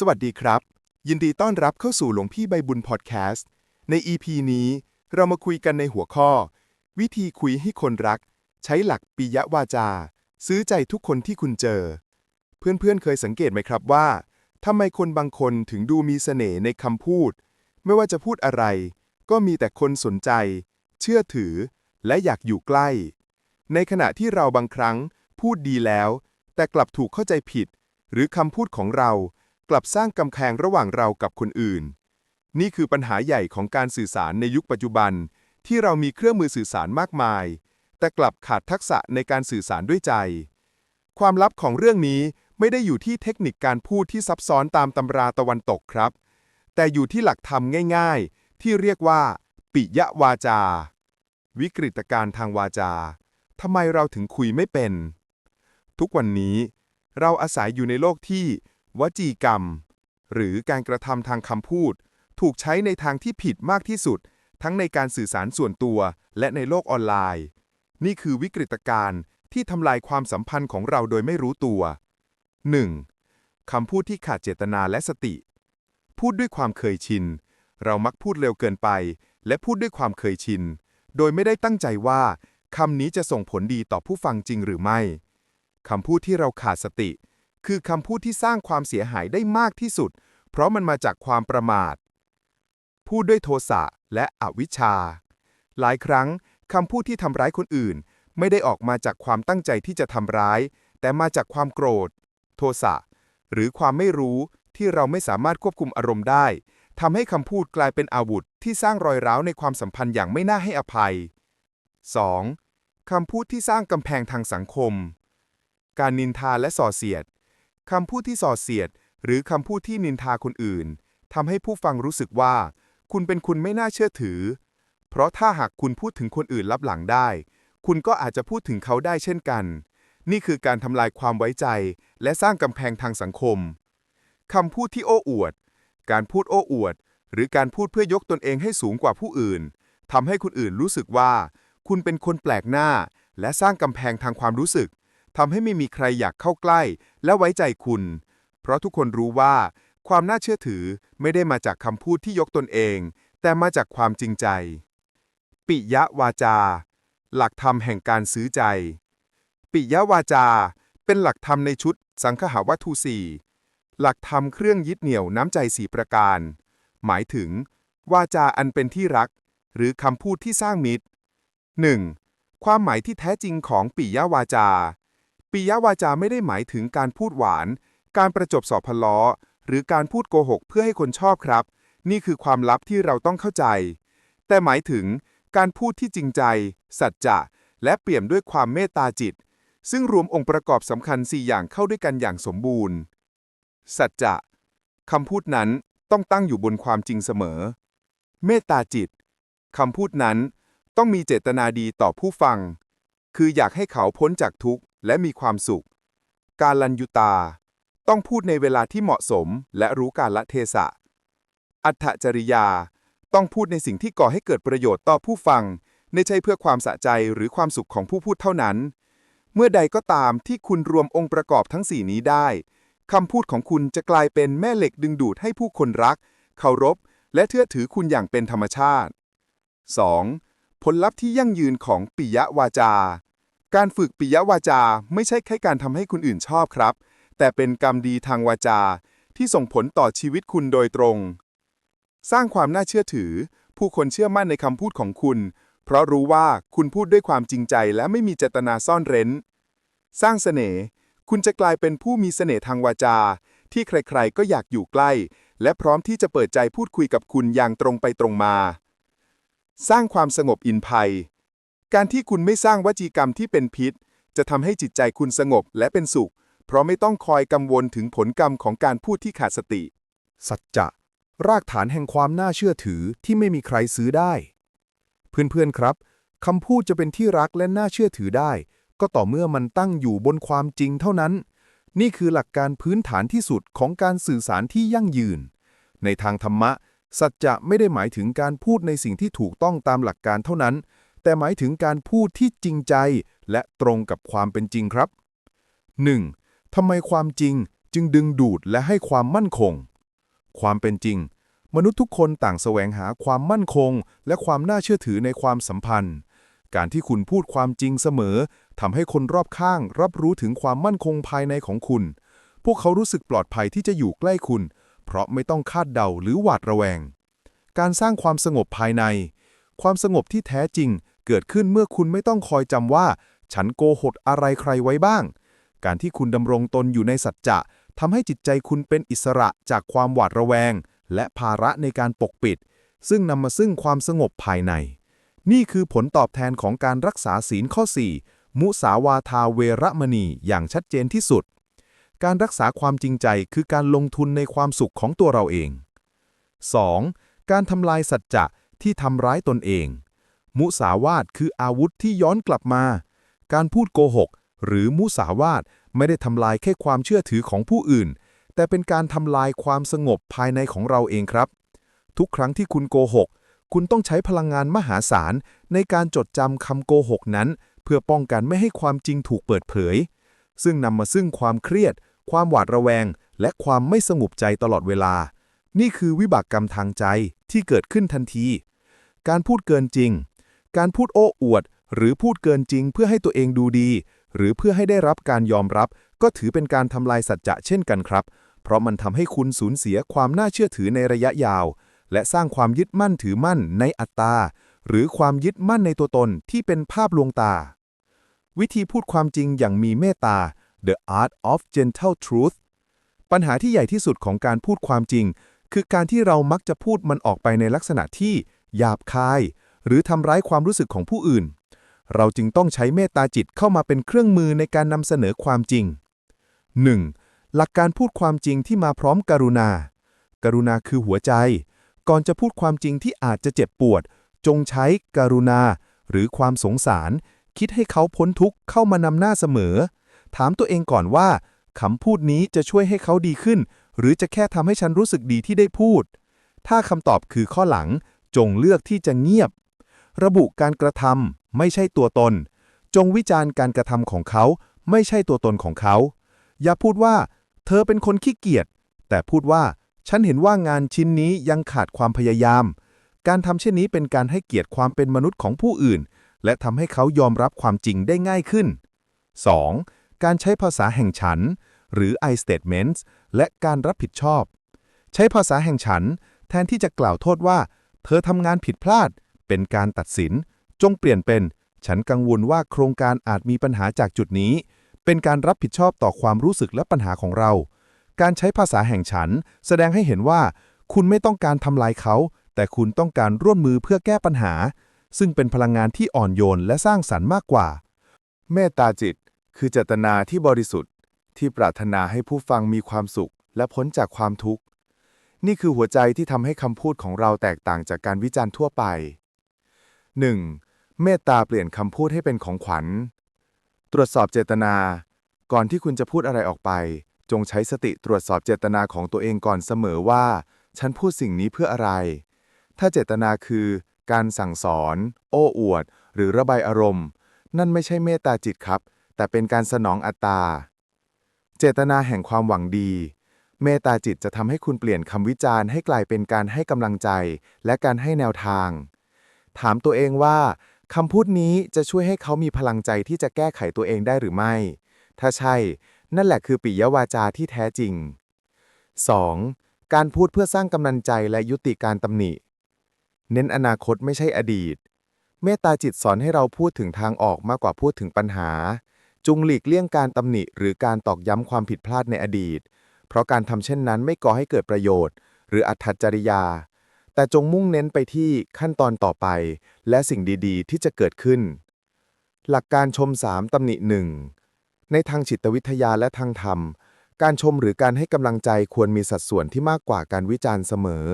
สวัสดีครับ ยินดีต้อนรับเข้าสู่หลวงพี่ใบบุญพอดแคสต์ ใน EP นี้ เรามาคุยกันในหัวข้อ วิธีคุยให้คนรัก ใช้หลักปิยวาจา ซื้อใจทุกคนที่คุณเจอ เพื่อนๆเคยสังเกตไหมครับว่าทำไมคนบางคนถึงดูมีเสน่ห์ในคำพูด ไม่ว่าจะพูดอะไร ก็มีแต่คนสนใจ เชื่อถือ และอยากอยู่ใกล้ ในขณะที่เราบางครั้งพูดดีแล้ว แต่กลับถูกเข้าใจผิด หรือคำพูดของเรา กลับสร้างกำแพงระหว่างเรากับคนอื่น นี่คือปัญหาใหญ่ของการสื่อสารในยุคปัจจุบัน ที่เรามีเครื่องมือสื่อสารมากมาย แต่กลับขาดทักษะในการสื่อสารด้วยใจ ความลับของเรื่องนี้ไม่ได้อยู่ที่เทคนิคการพูดที่ซับซ้อนตามตำราตะวันตกครับ แต่อยู่ที่หลักธรรมง่ายๆ ที่เรียกว่า ปิยวาจา วิกฤตการณ์ทางวาจาทำไมเราถึงคุยไม่เป็น ทุกวันนี้ เราอาศัยอยู่ในโลกที่ วจีกรรม หรือการกระทำทางคำพูด ถูกใช้ในทางที่ผิดมากที่สุด ทั้งในการสื่อสารส่วนตัวและในโลกออนไลน์ นี่คือวิกฤตการณ์ที่ทำลายความสัมพันธ์ของเราโดยไม่รู้ตัว 1. คำพูดที่ขาดเจตนาและสติ พูดด้วยความเคยชิน เรามักพูดเร็วเกินไป และพูดด้วยความเคยชิน โดยไม่ได้ตั้งใจว่าคำนี้จะส่งผลดีต่อผู้ฟังจริงหรือไม่ คำพูดที่เราขาดสติ คือคำพูดที่สร้างความเสียหายได้มากที่สุด เพราะมันมาจากความประมาท พูดด้วยโทสะและอวิชชา หลายครั้งคำพูดที่ทำร้ายคนอื่น ไม่ได้ออกมาจากความตั้งใจที่จะทำร้าย แต่มาจากความโกรธ โทสะหรือความไม่รู้ที่เราไม่สามารถควบคุมอารมณ์ได้ทำให้คำพูดกลายเป็นอาวุธที่สร้างรอยร้าวในความสัมพันธ์อย่างไม่น่าให้อภัย 2. คำพูดที่สร้างกำแพงทางสังคม การนินทาและส่อเสียด คำพูดที่ส่อเสียด หรือคำพูดที่นินทาคนอื่นทำให้ผู้ฟังรู้สึกว่า คุณเป็นคุณไม่น่าเชื่อถือ เพราะถ้าหากคุณพูดถึงคนอื่นลับหลังได้ คุณก็อาจจะพูดถึงเขาได้เช่นกัน นี่คือการทำลายความไว้ใจ และสร้างกำแพงทางสังคมคำพูดที่โอ้อวด การพูดโอ้อวด หรือการพูดเพื่อยกตนเองให้สูงกว่าผู้อื่นทำให้คนอื่นรู้สึกว่า คุณเป็นคนแปลกหน้า และสร้างกำแพงทางความรู้สึก ทำให้ไม่มีใครอยากเข้าใกล้ และไว้ใจคุณ เพราะทุกคนรู้ว่า ความน่าเชื่อถือไม่ได้มาจากคำพูดที่ยกตนเอง แต่มาจากความจริงใจ ปิยะวาจา หลักธรรมแห่งการซื้อใจ ปิยะวาจา เป็นหลักธรรมในชุด สังคหาวัตถุสี่หลักธรรมเครื่องยึดเหนี่ยวน้ำใจสี่ประการ หมายถึง วาจาอันเป็นที่รัก หรือคำพูดที่สร้างมิตร 1. ความหมายที่แท้จริงของปิยวาจา ปิยวาจาไม่ได้หมายถึงการพูดหวาน การประจบสอบพล้อหรือการพูดโกหกเพื่อให้คนชอบครับ นี่คือความลับที่เราต้องเข้าใจ แต่หมายถึงการพูดที่จริงใจ สัจจะและเปี่ยมด้วยความเมตตาจิต ซึ่งรวมองค์ประกอบสำคัญ 4 อย่างเข้าด้วยกันอย่างสมบูรณ์ สัจจะคำพูดนั้นต้องตั้งอยู่บนความจริงเสมอ เมตตาจิตคำพูดนั้นต้องมีเจตนาดีต่อผู้ฟัง คืออยากให้เขาพ้นจากทุกข์ และมีความสุข การลันยุตา ต้องพูดในเวลาที่เหมาะสมและรู้การละเทศะ อัตจริยา ต้องพูดในสิ่งที่ก่อให้เกิดประโยชน์ต่อผู้ฟังไม่ใช่เพื่อความสะใจหรือความสุขของผู้พูดเท่านั้น เมื่อใดก็ตามที่คุณรวมองค์ประกอบทั้งสี่นี้ได้คำพูดของคุณจะกลายเป็นแม่เหล็กดึงดูดให้ผู้คนรัก เคารพ และเชื่อถือคุณอย่างเป็นธรรมชาติ 2. ผลลัพธ์ที่ยั่งยืนของปิยวาจา การฝึกปิยวาจาไม่ใช่แค่การทำให้คนอื่นชอบครับ แต่เป็นกรรมดีทางวาจาที่ส่งผลต่อชีวิตคุณโดยตรง สร้างความน่าเชื่อถือ ผู้คนเชื่อมั่นในคำพูดของคุณ เพราะรู้ว่าคุณพูดด้วยความจริงใจและไม่มีเจตนาซ่อนเร้น สร้างเสน่ห์คุณจะกลายเป็นผู้มีเสน่ห์ทางวาจา ที่ใครๆ ก็อยากอยู่ใกล้ และพร้อมที่จะเปิดใจพูดคุยกับคุณอย่างตรงไปตรงมา สร้างความสงบอินภัย การที่คุณไม่สร้างวจีกรรมที่เป็นพิษ จะทำให้จิตใจคุณสงบและเป็นสุข เพราะไม่ต้องคอยกังวลถึงผลกรรมของการพูดที่ขาดสติ สัจจะ รากฐานแห่งความน่าเชื่อถือที่ไม่มีใครซื้อได้ เพื่อนๆครับคำพูดจะเป็นที่รักและน่าเชื่อถือได้ ก็ต่อเมื่อมันตั้งอยู่บนความจริงเท่านั้น นี่คือหลักการพื้นฐานที่สุดของการสื่อสารที่ยั่งยืน ในทางธรรมะ สัจจะไม่ได้หมายถึงการพูดในสิ่งที่ถูกต้องตามหลักการเท่านั้น แต่หมายถึงการพูดที่จริงใจและตรงกับความเป็นจริงครับ 1. ทำไมความจริงจึงดึงดูดและให้ความมั่นคง ความเป็นจริง มนุษย์ทุกคนต่างแสวงหาความมั่นคง และความน่าเชื่อถือในความสัมพันธ์ การที่คุณพูดความจริงเสมอทำให้คนรอบข้าง รับรู้ถึงความมั่นคงภายในของคุณ พวกเขารู้สึกปลอดภัยที่จะอยู่ใกล้คุณ เพราะไม่ต้องคาดเดาหรือหวาดระแวง การสร้างความสงบภายใน ความสงบที่แท้จริง เกิดขึ้นเมื่อคุณไม่ต้องคอยจำว่า ฉันโกหกอะไรใครไว้บ้าง การที่คุณดำรงตนอยู่ในสัจจะทำให้จิตใจคุณเป็นอิสระจากความหวาดระแวง และภาระในการปกปิด ซึ่งนำมาซึ่งความสงบภายใน นี่คือผลตอบแทนของการรักษาศีลข้อ 4 มุสาวาทาเวรมณีอย่างชัดเจนที่สุด การรักษาความจริงใจคือการลงทุนในความสุขของตัวเราเอง 2. การทำลายสัจจะที่ทำร้ายตนเอง มุสาวาทคืออาวุธที่ย้อนกลับมา การพูดโกหก หรือมุสาวาทไม่ได้ทำลายแค่ความเชื่อถือของผู้อื่น แต่เป็นการทำลายความสงบภายในของเราเองครับ ทุกครั้งที่คุณโกหก คุณต้องใช้พลังงานมหาศาล ในการจดจำคำโกหกนั้น เพื่อป้องกันไม่ให้ความจริงถูกเปิดเผย ซึ่งนำมาซึ่งความเครียด ความหวาดระแวง และความไม่สงบใจตลอดเวลา นี่คือวิบากกรรมทางใจที่เกิดขึ้นทันที การพูดเกินจริง การพูดโอ้อวด หรือพูดเกินจริงเพื่อให้ตัวเองดูดี หรือเพื่อให้ได้รับการยอมรับ ก็ถือเป็นการทำลายสัจจะเช่นกันครับ เพราะมันทำให้คุณสูญเสียความน่าเชื่อถือในระยะยาว และสร้างความยึดมั่นถือมั่นในอัตตา หรือความยึดมั่นในตัวตนที่เป็นภาพลวงตา วิธีพูดความจริงอย่างมีเมตตา The Art of Gentle Truth ปัญหาที่ใหญ่ที่สุดของการพูดความจริง คือการที่เรามักจะพูดมันออกไปในลักษณะที่ หยาบคาย หรือทำร้ายความรู้สึกของผู้อื่น เราจึงต้องใช้เมตตาจิตเข้ามาเป็นเครื่องมือในการนำเสนอความจริง 1. หลักการพูดความจริงที่มาพร้อมกรุณา กรุณาคือหัวใจ ก่อนจะพูดความจริงที่อาจจะเจ็บปวด จงใช้กรุณา หรือความสงสาร คิดให้เขาพ้นทุกข์เข้ามานำหน้าเสมอ ถามตัวเองก่อนว่าคำพูดนี้จะช่วยให้เขาดีขึ้น หรือจะแค่ทำให้ฉันรู้สึกดีที่ได้พูด ถ้าคำตอบคือข้อหลัง จงเลือกที่จะเงียบ ระบุการกระทำไม่ใช่ตัวตน จงวิจารณ์การกระทำของเขา ไม่ใช่ตัวตนของเขา อย่าพูดว่า เธอเป็นคนขี้เกียจ แต่พูดว่า ฉันเห็นว่างานชิ้นนี้ยังขาดความพยายาม การทำเช่นนี้เป็นการให้เกียรติความเป็นมนุษย์ของผู้อื่น และทำให้เขายอมรับความจริงได้ง่ายขึ้น 2. การใช้ภาษาแห่งฉัน หรือ I statements และการรับผิดชอบ ใช้ภาษาแห่งฉัน แทนที่จะกล่าวโทษว่า เธอทำงานผิดพลาด เป็นการตัดสิน จงเปลี่ยนเป็น ฉันกังวลว่าโครงการอาจมีปัญหาจากจุดนี้ เป็นการรับผิดชอบต่อความรู้สึกและปัญหาของเรา การใช้ภาษาแห่งฉัน แสดงให้เห็นว่า คุณไม่ต้องการทำลายเขา แต่คุณต้องการร่วมมือเพื่อแก้ปัญหา ซึ่งเป็นพลังงานที่อ่อนโยนและสร้างสรรค์มากกว่า เมตตาจิต คือเจตนาที่บริสุทธิ์ ที่ปรารถนาให้ผู้ฟังมีความสุข และพ้นจากความทุกข์นี่คือหัวใจที่ทำให้คำพูดของเราแตกต่างจากการวิจารณ์ทั่วไป 1. เมตตาเปลี่ยนคำพูดให้เป็นของขวัญ ตรวจสอบเจตนา ก่อนที่คุณจะพูดอะไรออกไป จงใช้สติตรวจสอบเจตนาของตัวเองก่อนเสมอว่า ฉันพูดสิ่งนี้เพื่ออะไร ถ้าเจตนาคือ การสั่งสอน โอ้อวด หรือระบายอารมณ์ นั่นไม่ใช่เมตตาจิตครับ แต่เป็นการสนองอัตตา เจตนาแห่งความหวังดีเมตตาจิตจะทำให้คุณเปลี่ยนคำวิจารณ์ให้กลายเป็นการให้กำลังใจ และการให้แนวทาง ถามตัวเองว่าคำพูดนี้จะช่วยให้เขามีพลังใจที่จะแก้ไขตัวเองได้หรือไม่ ถ้าใช่ นั่นแหละคือปิยวาจาที่แท้จริง 2. การพูดเพื่อสร้างกำลังใจและยุติการตำหนิ เน้นอนาคตไม่ใช่อดีต เมตตาจิตสอนให้เราพูดถึงทางออกมากกว่าพูดถึงปัญหา จุงหลีกเลี่ยงการตำหนิ หรือการตอกย้ำความผิดพลาดในอดีต เพราะการทำเช่นนั้นไม่ก่อให้เกิดประโยชน์ หรืออัตจริยา แต่จงมุ่งเน้นไปที่ขั้นตอนต่อไป และสิ่งดีๆ ที่จะเกิดขึ้น หลักการชมสามตำหนิหนึ่งในทางจิตวิทยาและทางธรรม การชมหรือการให้กำลังใจควรมีสัดส่วนที่มากกว่าการวิจารณ์เสมอ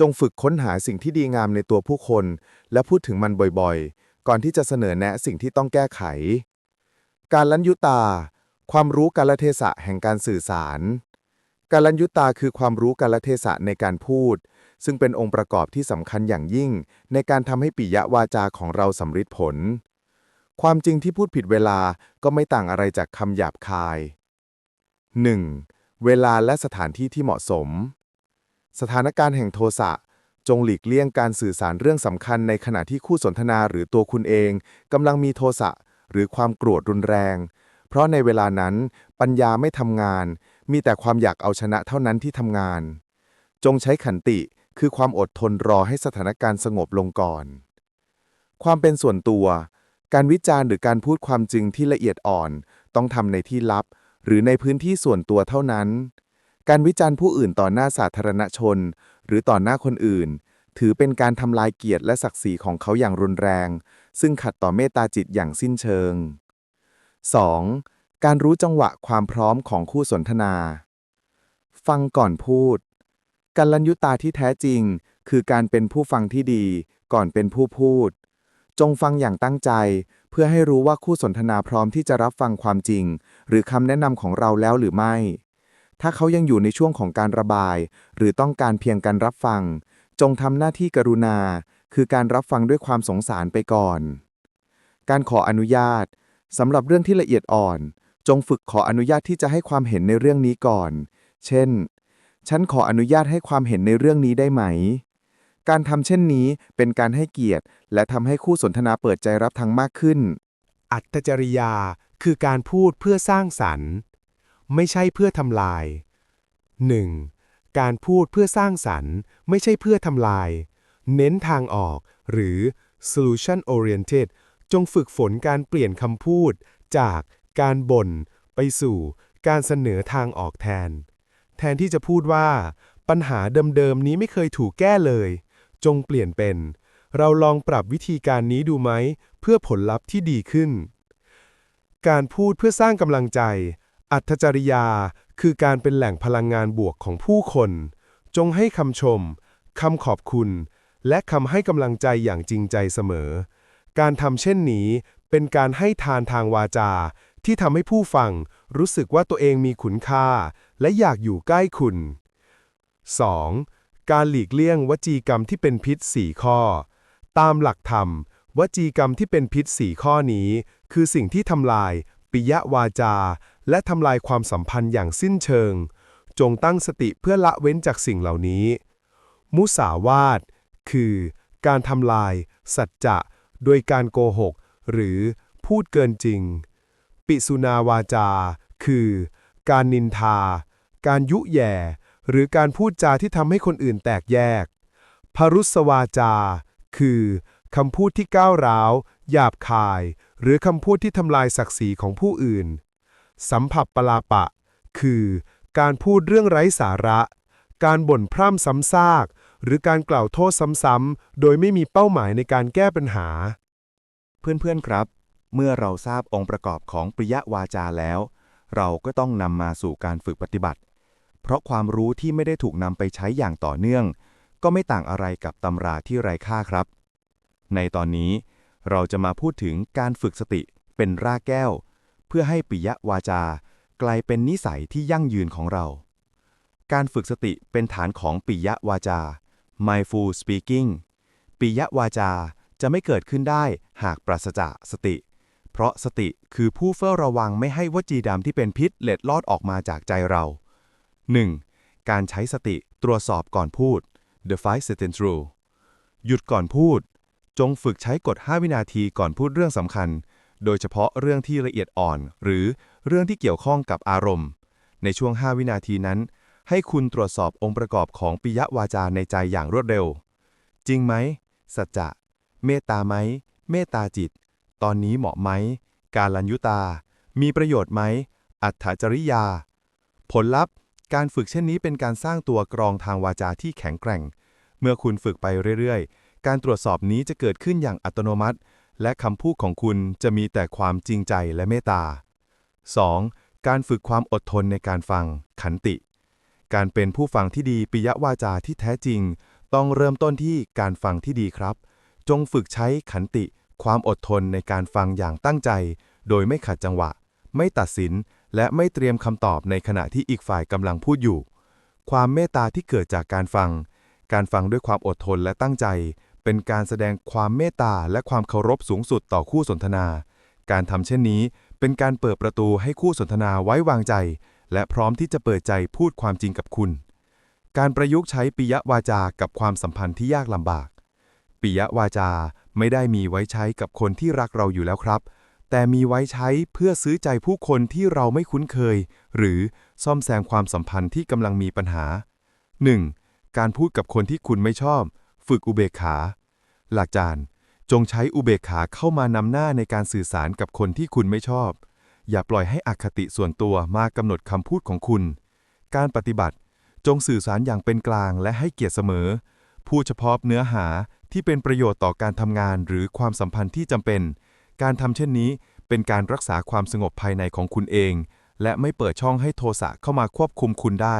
จงฝึกค้นหาสิ่งที่ดีงามในตัวผู้คน และพูดถึงมันบ่อยๆ ก่อนที่จะเสนอแนะสิ่งที่ต้องแก้ไข การลัญยุตา ความรู้กาลเทศะแห่งการสื่อสาร การลัญยุตาคือความรู้กาลเทศะในการพูด ซึ่งเป็นองค์ประกอบที่สำคัญอย่างยิ่ง ในการทำให้ปิยวาจาของเราสำฤทธิ์ผล ความจริงที่พูดผิดเวลาก็ไม่ต่างอะไรจากคำหยาบคาย 1. เวลาและสถานที่ที่เหมาะสม สถานการณ์แห่งโทสะจงหลีกเลี่ยงการสื่อสารเรื่องสำคัญในขณะที่คู่สนทนาหรือตัวคุณเองกำลังมีโทสะหรือความโกรธรุนแรง เพราะในเวลานั้นปัญญาไม่ทำงาน มีแต่ความอยากเอาชนะเท่านั้นที่ทำงาน จงใช้ขันติ คือความอดทนรอให้สถานการณ์สงบลงก่อน ความเป็นส่วนตัว การวิจารณ์หรือการพูดความจริงที่ละเอียดอ่อน ต้องทำในที่ลับ หรือในพื้นที่ส่วนตัวเท่านั้น การวิจารณ์ผู้อื่นต่อหน้าสาธารณชน หรือต่อหน้าคนอื่น ถือเป็นการทำลายเกียรติและศักดิ์ศรีของเขาอย่างรุนแรง ซึ่งขัดต่อเมตตาจิตอย่างสิ้นเชิง 2. การรู้จังหวะความพร้อมของคู่สนทนา ฟังก่อนพูด กัลยุตาที่แท้จริง คือการเป็นผู้ฟังที่ดี ก่อนเป็นผู้พูด จงฟังอย่างตั้งใจ เพื่อให้รู้ว่าคู่สนทนาพร้อมที่จะรับฟังความจริง หรือคำแนะนำของเราแล้วหรือไม่ ถ้าเขายังอยู่ในช่วงของการระบาย หรือต้องการเพียงการรับฟัง จงทำหน้าที่กรุณา คือการรับฟังด้วยความสงสารไปก่อน การขออนุญาตสำหรับเรื่องที่ละเอียดอ่อน จงฝึกขออนุญาตที่จะให้ความเห็นในเรื่องนี้ก่อน เช่น ฉันขออนุญาตให้ความเห็นในเรื่องนี้ได้ไหม การทำเช่นนี้เป็นการให้เกียรติ และทำให้คู่สนทนาเปิดใจรับทางมากขึ้น อัตจริยาคือการพูดเพื่อสร้างสรรค์ ไม่ใช่เพื่อทำลาย 1. การพูดเพื่อสร้างสรรค์ ไม่ใช่เพื่อทำลาย เน้นทางออก หรือ solution oriented จงฝึกฝนการเปลี่ยนคำพูด จากการบ่น ไปสู่การเสนอทางออกแทน แทนที่จะพูดว่า ปัญหาเดิมๆนี้ไม่เคยถูกแก้เลย จงเปลี่ยนเป็น เราลองปรับวิธีการนี้ดูไหม เพื่อผลลัพธ์ที่ดีขึ้น การพูดเพื่อสร้างกำลังใจ อัตจริยา คือการเป็นแหล่งพลังงานบวกของผู้คน จงให้คำชมคำขอบคุณ และคำให้กำลังใจอย่างจริงใจเสมอ การทำเช่นนี้เป็นการให้ทานทางวาจา ที่ทำให้ผู้ฟังรู้สึกว่าตัวเองมีคุณค่า และอยากอยู่ใกล้คุณ 2. การหลีกเลี่ยงวจีกรรมที่เป็นพิษ4ข้อ ตามหลักธรรม วจีกรรมที่เป็นพิษ4ข้อนี้ คือสิ่งที่ทำลาย ปิยวาจา และทำลายความสัมพันธ์อย่างสิ้นเชิง จงตั้งสติเพื่อละเว้นจากสิ่งเหล่านี้ มุสาวาท คือการทำลาย สัจจะ โดยการโกหก หรือพูดเกินจริง ปิสุนาวาจา คือ การนินทา การยุแย่ หรือการพูดจาที่ทำให้คนอื่นแตกแยก พรุสวาจา คือคำพูดที่ก้าวร้าว หยาบคาย หรือคำพูดที่ทำลายศักดิ์ศรีของผู้อื่น สัมผัสปลาปะ คือการพูดเรื่องไร้สาระ การบ่นพร่ำซ้ำซาก หรือการกล่าวโทษซ้ำๆ โดยไม่มีเป้าหมายในการแก้ปัญหา เพื่อนๆครับ เมื่อเราทราบองค์ประกอบของปริยวาจาแล้ว เราก็ต้องนำมาสู่การฝึกปฏิบัติ เพราะความรู้ที่ไม่ได้ถูกนำไปใช้อย่างต่อเนื่อง ก็ไม่ต่างอะไรกับตำราที่ไร้ค่าครับ ในตอนนี้ เราจะมาพูดถึงการฝึกสติเป็นรากแก้ว เพื่อให้ปิยวาจา กลายเป็นนิสัยที่ยั่งยืนของเรา การฝึกสติเป็นฐานของปิยวาจา mindful speaking ปิยวาจาจะไม่เกิดขึ้นได้หากปราศจากสติ เพราะสติคือผู้เฝ้าระวังไม่ให้วจีดำที่เป็นพิษเล็ดลอดออกมาจากใจเรา 1. การใช้สติตรวจสอบก่อนพูด the five sentence rule หยุดก่อนพูด จงฝึกใช้กฎ 5 วินาทีก่อนพูดเรื่องสำคัญ โดยเฉพาะเรื่องที่ละเอียดอ่อน หรือเรื่องที่เกี่ยวข้องกับอารมณ์ ในช่วง 5 วินาทีนั้น ให้คุณตรวจสอบองค์ประกอบของปิยวาจาในใจอย่างรวดเร็ว จริงไหม สัจจะ เมตตาไหม เมตตาจิต ตอนนี้เหมาะไหม การลัญยุตา มีประโยชน์ไหม อัตถจริยา ผลลัพธ์ การฝึกเช่นนี้เป็นการสร้างตัวกรองทางวาจาที่แข็งแกร่ง เมื่อคุณฝึกไปเรื่อยๆ การตรวจสอบนี้จะเกิดขึ้นอย่างอัตโนมัติ และคำพูดของคุณจะมีแต่ความจริงใจและเมตตา 2. การฝึกความอดทนในการฟัง ขันติ การเป็นผู้ฟังที่ดีปิยวาจาที่แท้จริง ต้องเริ่มต้นที่การฟังที่ดีครับ จงฝึกใช้ขันติ ความอดทนในการฟังอย่างตั้งใจ โดยไม่ขัดจังหวะ ไม่ตัดสิน และไม่เตรียมคำตอบในขณะที่อีกฝ่ายกำลังพูดอยู่ ความเมตตาที่เกิดจากการฟัง การฟังด้วยความอดทนและตั้งใจ เป็นการแสดงความเมตตาและความเคารพสูงสุดต่อคู่สนทนา การทำเช่นนี้เป็นการเปิดประตูให้คู่สนทนาไว้วางใจ และพร้อมที่จะเปิดใจพูดความจริงกับคุณ การประยุกต์ใช้ปิยวาจากับความสัมพันธ์ที่ยากลำบากปิยวาจาไม่ได้มีไว้ใช้กับคนที่รักเราอยู่แล้วครับ แต่มีไว้ใช้เพื่อซื้อใจผู้คนที่เราไม่คุ้นเคย หรือซ่อมแซมความสัมพันธ์ที่กำลังมีปัญหา 1. การพูดกับคนที่คุณไม่ชอบ ฝึกอุเบกขา หลักการจงใช้อุเบกขาเข้ามานำหน้าในการสื่อสารกับคนที่คุณไม่ชอบ อย่าปล่อยให้อคติส่วนตัวมากำหนดคำพูดของคุณ การปฏิบัติ จงสื่อสารอย่างเป็นกลางและให้เกียรติเสมอ พูดเฉพาะเนื้อหาที่เป็นประโยชน์ต่อการทำงานหรือความสัมพันธ์ที่จำเป็น การทำเช่นนี้เป็นการรักษาความสงบภายในของคุณเอง และไม่เปิดช่องให้โทสะเข้ามาควบคุมคุณได้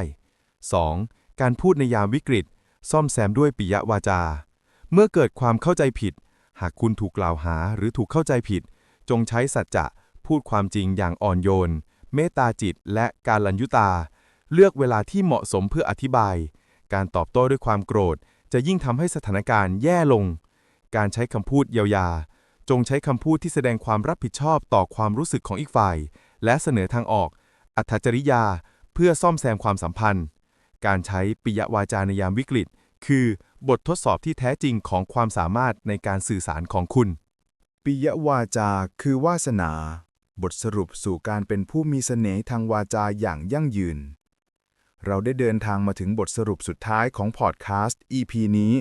2. การพูดในยามวิกฤต ซ่อมแซมด้วยปิยวาจา เมื่อเกิดความเข้าใจผิด หากคุณถูกกล่าวหาหรือถูกเข้าใจผิด จงใช้สัจจะพูดความจริงอย่างอ่อนโยน เมตตาจิตและการลัญยุตา เลือกเวลาที่เหมาะสมเพื่ออธิบาย การตอบโต้ด้วยความโกรธ จะยิ่งทำให้สถานการณ์แย่ลง การใช้คำพูดเยียวยา จงใช้คำพูดที่แสดงความรับผิดชอบต่อความรู้สึกของอีกฝ่าย และเสนอทางออก อัธจริยา เพื่อซ่อมแซมความสัมพันธ์ การใช้ปิยวาจาในยามวิกฤต คือบททดสอบที่แท้จริงของความสามารถในการสื่อสารของคุณ ปิยวาจาคือวาสนา บทสรุปสู่การเป็นผู้มีเสน่ห์ทางวาจาอย่างยั่งยืน เราได้เดินทางมาถึงบทสรุปสุดท้ายของพอดแคสต์ EP นี้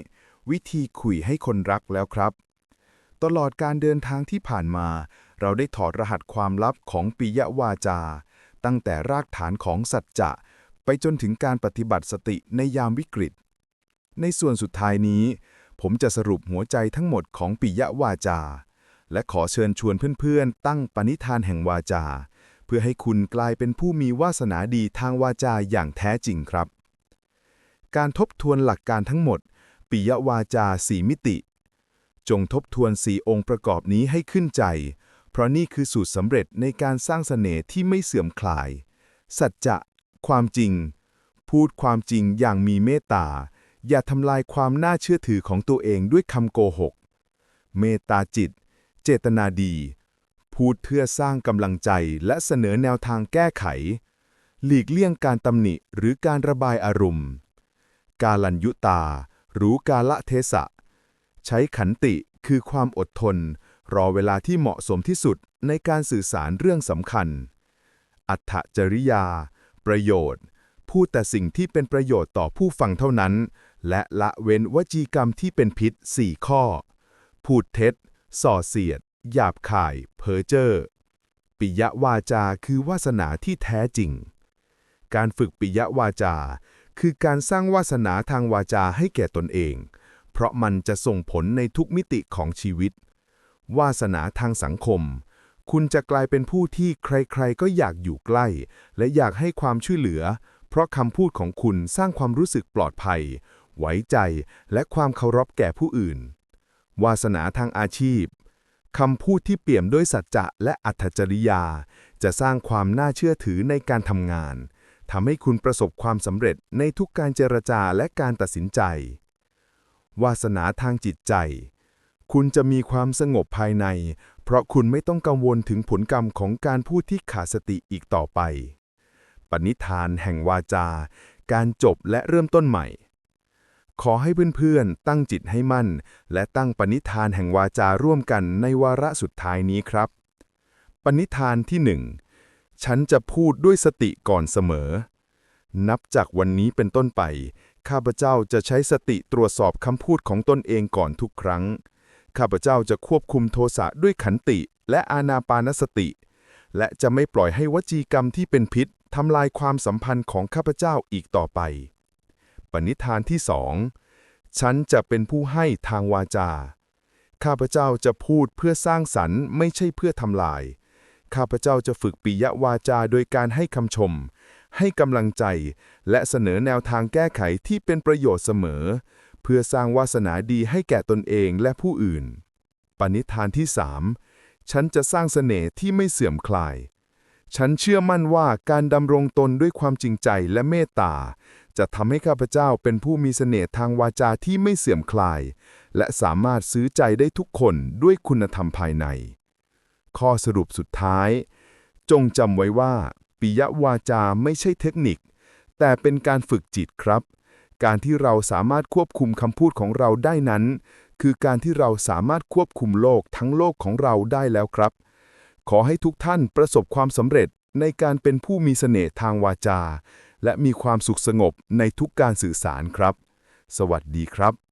วิธีคุยให้คนรักแล้วครับ ตลอดการเดินทางที่ผ่านมา เราได้ถอดรหัสความลับของปิยวาจา ตั้งแต่รากฐานของสัจจะ ไปจนถึงการปฏิบัติสติในยามวิกฤต ในส่วนสุดท้ายนี้ ผมจะสรุปหัวใจทั้งหมดของปิยวาจา และขอเชิญชวนเพื่อนๆ ตั้งปณิธานแห่งวาจา เพื่อให้คุณกลายเป็นผู้มีวาสนาดีทางวาจาอย่างแท้จริงครับ การทบทวนหลักการทั้งหมดปิยวาจาสีมิติ จงทบทวนสี่องค์ประกอบนี้ให้ขึ้นใจ เพราะนี่คือสูตรสำเร็จในการสร้างเสน่ห์ที่ไม่เสื่อมคลาย สัจจะ ความจริง พูดความจริงอย่างมีเมตตา อย่าทำลายความน่าเชื่อถือของตัวเองด้วยคำโกหก เมตตาจิต เจตนาดี พูดเพื่อสร้างกำลังใจและเสนอแนวทางแก้ไข หลีกเลี่ยงการตำหนิหรือการระบายอารมณ์ กาลัญยุตา รู้กาละเทศะ ใช้ขันติคือความอดทน รอเวลาที่เหมาะสมที่สุดในการสื่อสารเรื่องสำคัญ อัตจริยา ประโยชน์ พูดแต่สิ่งที่เป็นประโยชน์ต่อผู้ฟังเท่านั้น และละเว้นวจีกรรมที่เป็นพิษ 4 ข้อ พูดเท็จ ส่อเสียด หยาบคาย เพ้อเจ้อปิยวาจาคือวาสนาที่แท้จริง การฝึกปิยวาจา คือการสร้างวาสนาทางวาจาให้แก่ตนเอง เพราะมันจะส่งผลในทุกมิติของชีวิต วาสนาทางสังคม คุณจะกลายเป็นผู้ที่ใครๆ ก็อยากอยู่ใกล้ และอยากให้ความช่วยเหลือ เพราะคำพูดของคุณสร้างความรู้สึกปลอดภัย ไว้ใจ และความเคารพแก่ผู้อื่น วาสนาทางอาชีพคำพูดที่เปี่ยมด้วยสัจจะและอัธจริยา จะสร้างความน่าเชื่อถือในการทำงานทำให้คุณประสบความสำเร็จในทุกการเจรจาและการตัดสินใจ วาสนาทางจิตใจ คุณจะมีความสงบภายใน เพราะคุณไม่ต้องกังวลถึงผลกรรมของการพูดที่ขาดสติอีกต่อไป ปณิธานแห่งวาจา การจบและเริ่มต้นใหม่ ขอให้เพื่อนๆ ตั้งจิตให้มั่น และตั้งปณิธานแห่งวาจาร่วมกันในวาระสุดท้ายนี้ครับ ปณิธานที่หนึ่งฉันจะพูดด้วยสติก่อนเสมอ นับจากวันนี้เป็นต้นไป ข้าพเจ้าจะใช้สติตรวจสอบคำพูดของตนเองก่อนทุกครั้ง ข้าพเจ้าจะควบคุมโทสะด้วยขันติและอานาปานสติ และจะไม่ปล่อยให้วจีกรรมที่เป็นพิษทำลายความสัมพันธ์ของข้าพเจ้าอีกต่อไป ปณิธานที่สอง ฉันจะเป็นผู้ให้ทางวาจา ข้าพเจ้าจะพูดเพื่อสร้างสรรค์ไม่ใช่เพื่อทำลาย ข้าพเจ้าจะฝึกปิยวาจาโดยการให้คำชม ให้กำลังใจ และเสนอแนวทางแก้ไขที่เป็นประโยชน์เสมอ เพื่อสร้างวาสนาดีให้แก่ตนเองและผู้อื่น ปณิธานที่สามฉันจะสร้างเสน่ห์ที่ไม่เสื่อมคลาย ฉันเชื่อมั่นว่าการดำรงตนด้วยความจริงใจและเมตตา จะทำให้ข้าพเจ้าเป็นผู้มีเสน่ห์ทางวาจาที่ไม่เสื่อมคลาย และสามารถซื้อใจได้ทุกคนด้วยคุณธรรมภายใน ข้อสรุปสุดท้าย จงจำไว้ว่า ปิยวาจาไม่ใช่เทคนิค แต่เป็นการฝึกจิตครับ การที่เราสามารถควบคุมคำพูดของเราได้นั้น คือการที่เราสามารถควบคุมโลกทั้งโลกของเราได้แล้วครับ ขอให้ทุกท่านประสบความสำเร็จในการเป็นผู้มีเสน่ห์ทางวาจา และมีความสุขสงบในทุกการสื่อสารครับ สวัสดีครับ